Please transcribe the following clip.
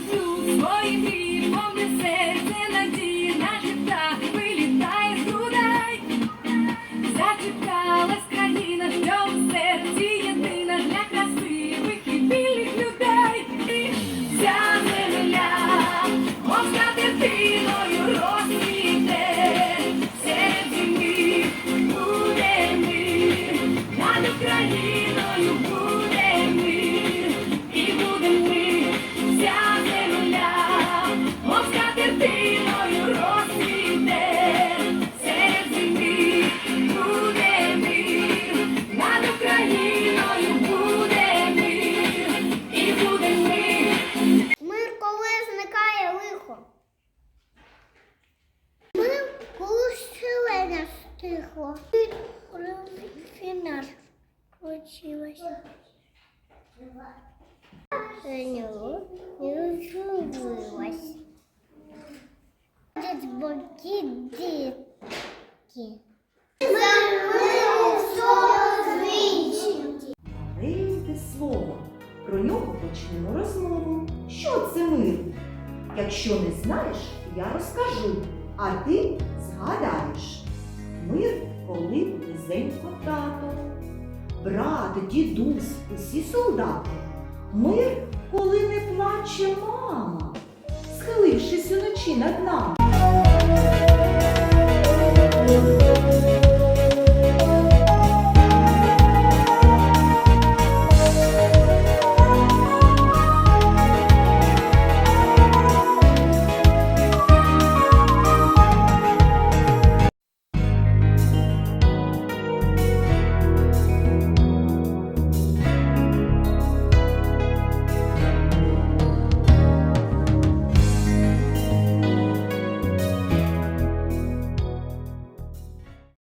люблю, своїм хлібом не серце надії на життя. Ого. Финал получилось. Ну, не случилось. Тут боки детки. Маленьке слово. Про нього почнемо розмову. Що це мир? Якщо не знаєш, я розкажу, а ти згадаєш. Мир, тато, брат, дідусь, усі солдати. Мир, коли не плаче мама, схилившись уночі над нами.